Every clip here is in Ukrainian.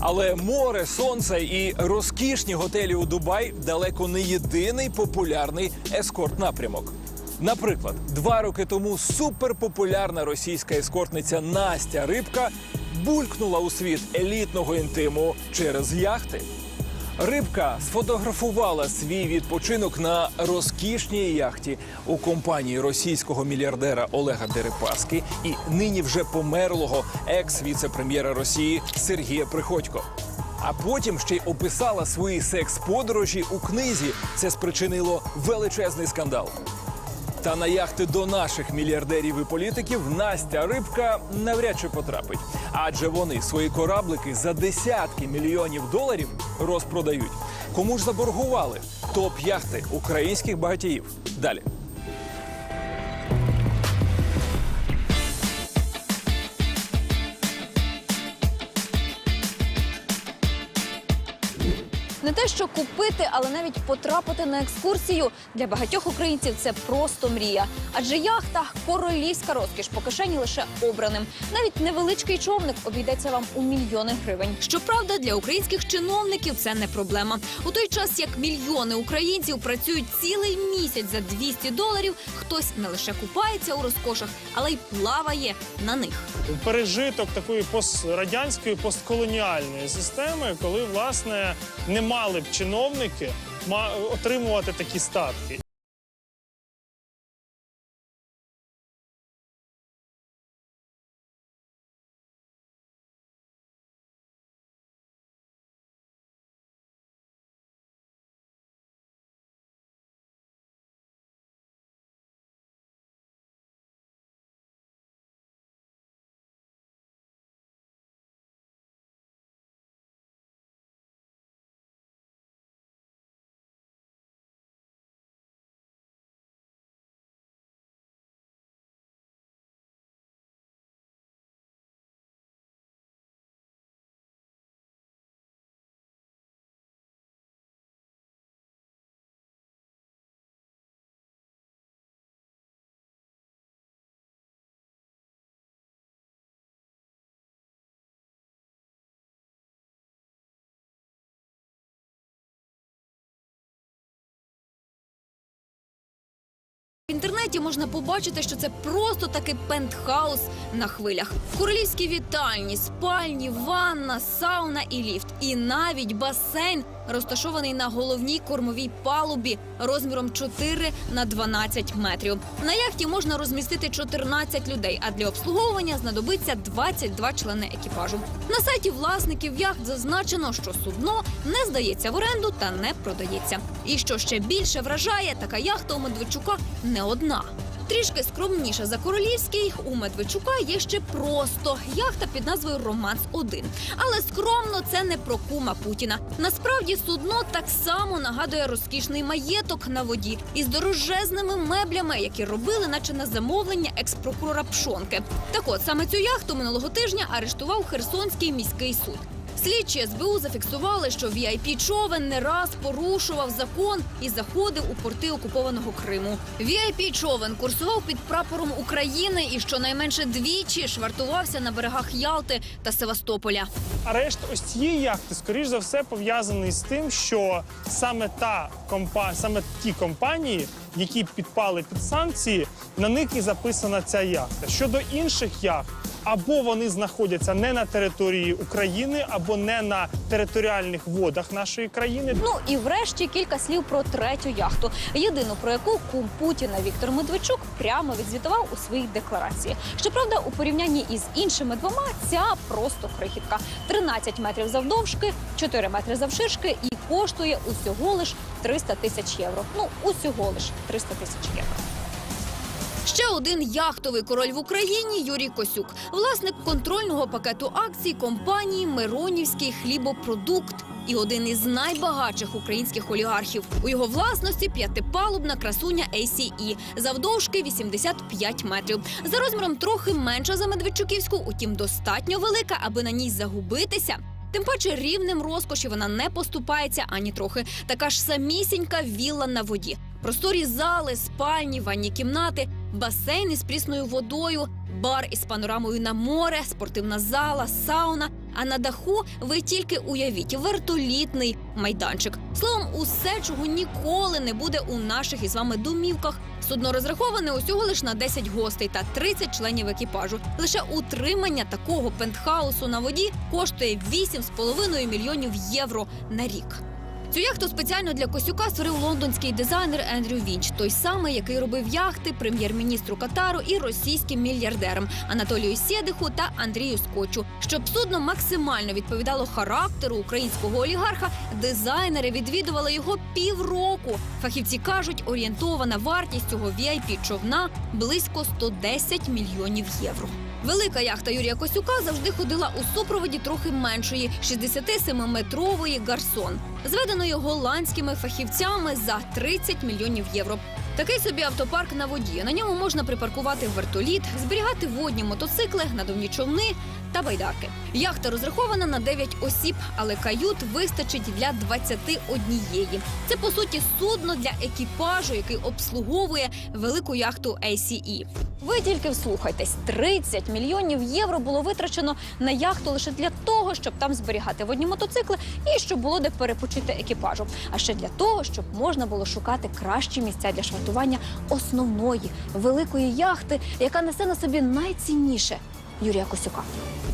Але море, сонце і розкішні готелі у Дубай далеко не єдиний популярний ескорт напрямок. Наприклад, два роки тому суперпопулярна російська ескортниця Настя Рибка булькнула у світ елітного інтиму через яхти. Рибка сфотографувала свій відпочинок на розкішній яхті у компанії російського мільярдера Олега Дерипаски і нині вже померлого екс-віце-прем'єра Росії Сергія Приходько. А потім ще й описала свої секс-подорожі у книзі. Це спричинило величезний скандал. Та на яхти до наших мільярдерів і політиків Настя Рибка навряд чи потрапить, адже вони свої кораблики за десятки мільйонів доларів розпродають. Кому ж заборгували топ яхти українських багатіїв? Далі. Не те, що купити, але навіть потрапити на екскурсію для багатьох українців це просто мрія. Адже яхта королівська розкіш по кишені лише обраним. Навіть невеличкий човник обійдеться вам у мільйони гривень. Щоправда, для українських чиновників це не проблема. У той час, як мільйони українців працюють цілий місяць за 200 доларів, хтось не лише купається у розкошах, але й плаває на них. пережиток такої пострадянської постколоніальної системи, коли власне не мали б чиновники отримувати такі статки. В інтернеті можна побачити, що це просто такий пентхаус на хвилях. Королівські вітальні, спальні, ванна, сауна і ліфт. І навіть басейн розташований на головній кормовій палубі розміром 4 на 12 метрів. На яхті можна розмістити 14 людей, а для обслуговування знадобиться 22 члени екіпажу. На сайті власників яхт зазначено, що судно не здається в оренду та не продається. І що ще більше вражає, така яхта у Медведчука не одна. Трішки скромніша за королівський у Медведчука є ще просто яхта під назвою Романс 1 Але скромно це не про кума Путіна. Насправді судно так само нагадує розкішний маєток на воді із дорожезними меблями, які робили, наче на замовлення екс-прокурора Пшонки. Так от саме цю яхту минулого тижня арештував Херсонський міський суд. Слідчі СБУ зафіксували, що vip човен не раз порушував закон і заходив у порти окупованого Криму. vip човен курсував під прапором України і щонайменше двічі швартувався на берегах Ялти та Севастополя. Арешт ось цієї яхти, скоріш за все, пов'язаний з тим, що саме та компа... саме ті компанії, які підпали під санкції, на них і записана ця яхта. Щодо інших яхт, або вони знаходяться не на території України, або не на територіальних водах нашої країни. Ну і врешті кілька слів про третю яхту, єдину про яку кум Путіна Віктор Медведчук прямо відзвітував у своїй декларації. Щоправда, у порівнянні із іншими двома ця просто крихітка: 13 метрів завдовжки, 4 метри завширшки і коштує усього лиш 300 тисяч євро. Ну усього лиш 300 тисяч євро. Ще один яхтовий король в Україні Юрій Косюк, власник контрольного пакету акцій компанії Миронівський хлібопродукт. І один із найбагатших українських олігархів у його власності п'ятипалубна красуня ACE, завдовжки 85 метрів. За розміром трохи менша за Медведчуківську, утім достатньо велика, аби на ній загубитися. Тим паче рівнем розкоші вона не поступається ані трохи. Така ж самісінька вілла на воді. Просторі зали, спальні, ванні кімнати, басейн із прісною водою, бар із панорамою на море, спортивна зала, сауна. А на даху ви тільки уявіть вертолітний майданчик. Словом, усе, чого ніколи не буде у наших із вами домівках. Судно розраховане усього лише на 10 гостей та 30 членів екіпажу. Лише утримання такого пентхаусу на воді коштує 8,5 мільйонів євро на рік. Цю яхту спеціально для Косюка створив лондонський дизайнер Ендрю Вінч, той самий, який робив яхти прем'єр-міністру Катару і російським мільярдерам Анатолію Сєдиху та Андрію Скотчу. Щоб судно максимально відповідало характеру українського олігарха, дизайнери відвідували його півроку. Фахівці кажуть, орієнтована вартість цього vip човна близько 110 мільйонів євро. Велика яхта Юрія Косюка завжди ходила у супроводі трохи меншої 67-метрової гарсон, зведеної голландськими фахівцями за 30 мільйонів євро. Такий собі автопарк на воді. На ньому можна припаркувати вертоліт, зберігати водні мотоцикли, надувні човни та байдарки. Яхта розрахована на 9 осіб, але кают вистачить для 21. Це по суті судно для екіпажу, який обслуговує велику яхту ACE. Ви тільки вслухайтесь, 30 мільйонів євро було витрачено на яхту лише для того, щоб там зберігати водні мотоцикли і щоб було де перепочити екіпажу. А ще для того, щоб можна було шукати кращі місця для швартування основної великої яхти, яка несе на собі найцінніше Юрія Косюка.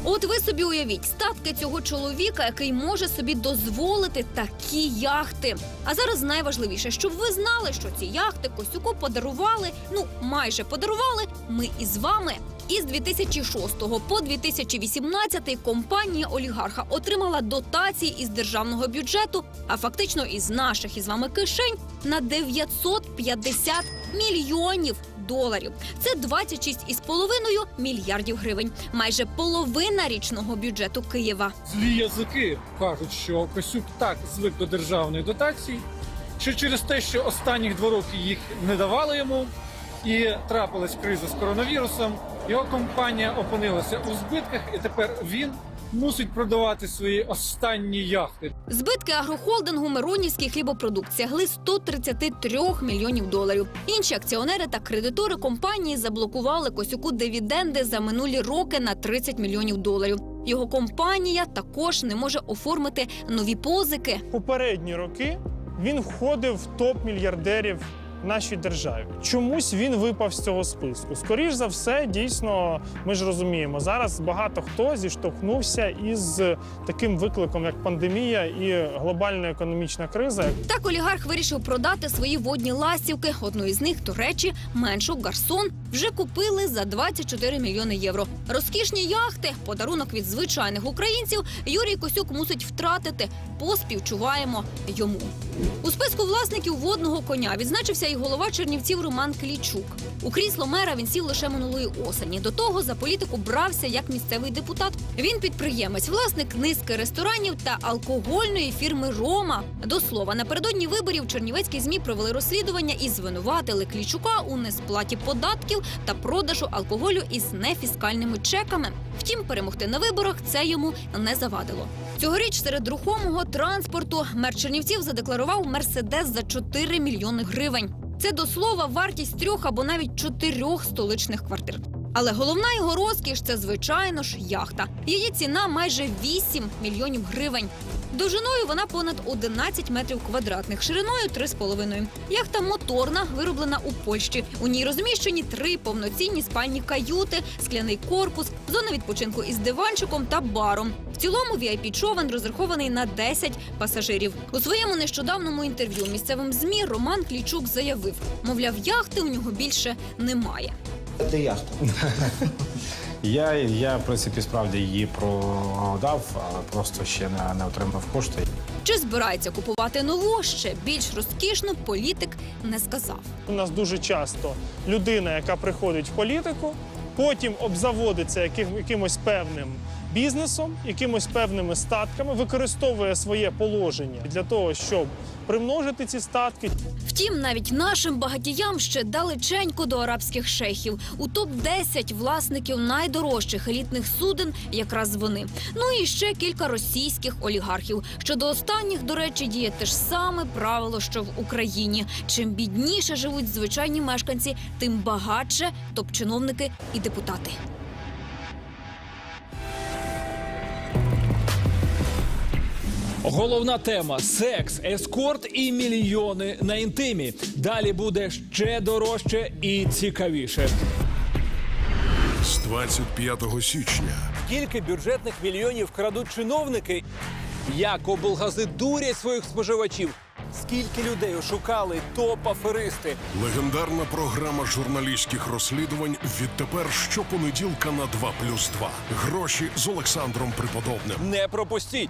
От ви собі уявіть статки цього чоловіка, який може собі дозволити такі яхти. А зараз найважливіше, щоб ви знали, що ці яхти Косюку подарували. Ну майже подарували. Ми із вами. Із 2006 по 2018 компанія олігарха отримала дотації із державного бюджету, а фактично із наших із вами кишень на 950 мільйонів доларів. Це 26,5 мільярдів гривень, майже половина річного бюджету Києва. Злі язики кажуть, що Косюк так звик до державної дотації, що через те, що останніх два роки їх не давали йому, і трапилась криза з коронавірусом, його компанія опинилася у збитках, і тепер він мусить продавати свої останні яхти. Збитки агрохолдингу Миронівський хлібопродукт сягли 133 мільйонів доларів. Інші акціонери та кредитори компанії заблокували Косюку дивіденди за минулі роки на 30 мільйонів доларів. Його компанія також не може оформити нові позики. Попередні роки він входив в топ мільярдерів нашій державі. Чомусь він випав з цього списку. Скоріш за все, дійсно, ми ж розуміємо, зараз багато хто зіштовхнувся із таким викликом, як пандемія і глобальна економічна криза, Так олігарх вирішив продати свої водні ластівки. Одну із них, до речі, меншу гарсон, вже купили за 24 мільйони євро. Розкішні яхти, подарунок від звичайних українців. Юрій Косюк мусить втратити. Поспівчуваємо йому. У списку власників водного коня відзначився і голова Чернівців Роман Клічук. У крісло мера він сів лише минулої осені. До того за політику брався як місцевий депутат. Він підприємець, власник низки ресторанів та алкогольної фірми Рома. До слова, напередодні виборів чернівецькі змі провели розслідування і звинуватили Клічука у несплаті податків та продажу алкоголю із нефіскальними чеками. Втім, перемогти на виборах це йому не завадило. Цьогоріч серед рухомого транспорту мер Чернівців задекларував мерседес за 4 мільйони гривень. Це до слова вартість трьох або навіть чотирьох столичних квартир. Але головна його розкіш це звичайно ж яхта. Її ціна майже 8 мільйонів гривень. Довжиною вона понад 11 метрів квадратних, шириною 3,5. Яхта моторна, вироблена у Польщі. У ній розміщені три повноцінні спальні каюти, скляний корпус, зона відпочинку із диванчиком та баром. В цілому vip човен розрахований на 10 пасажирів. У своєму нещодавному інтерв'ю місцевим змі Роман Клічук заявив, мовляв, яхти у нього більше немає. Де яхта? Я, я в принципі, справді її продав, але просто ще не, не отримав кошти. Чи збирається купувати нову, ще більш розкішну політик не сказав. У нас дуже часто людина, яка приходить в політику, потім обзаводиться яким, якимось певним бізнесом, якимось певними статками, використовує своє положення для того, щоб примножити ці статки. Втім, навіть нашим багатіям ще далеченько до арабських шейхів. У топ 10 власників найдорожчих елітних суден якраз вони. Ну і ще кілька російських олігархів. Щодо останніх, до речі, діє те ж саме правило, що в Україні. Чим бідніше живуть звичайні мешканці, тим багатше топ-чиновники і депутати. Головна тема секс, ескорт і мільйони на інтимі. Далі буде ще дорожче і цікавіше. З 25 січня Скільки бюджетних мільйонів крадуть чиновники? Як облгази дурять своїх споживачів? Скільки людей ошукали топ-аферисти? легендарна програма журналістських розслідувань відтепер щопонеділка на 2 плюс 2. Гроші з Олександром Приподобним. Не пропустіть!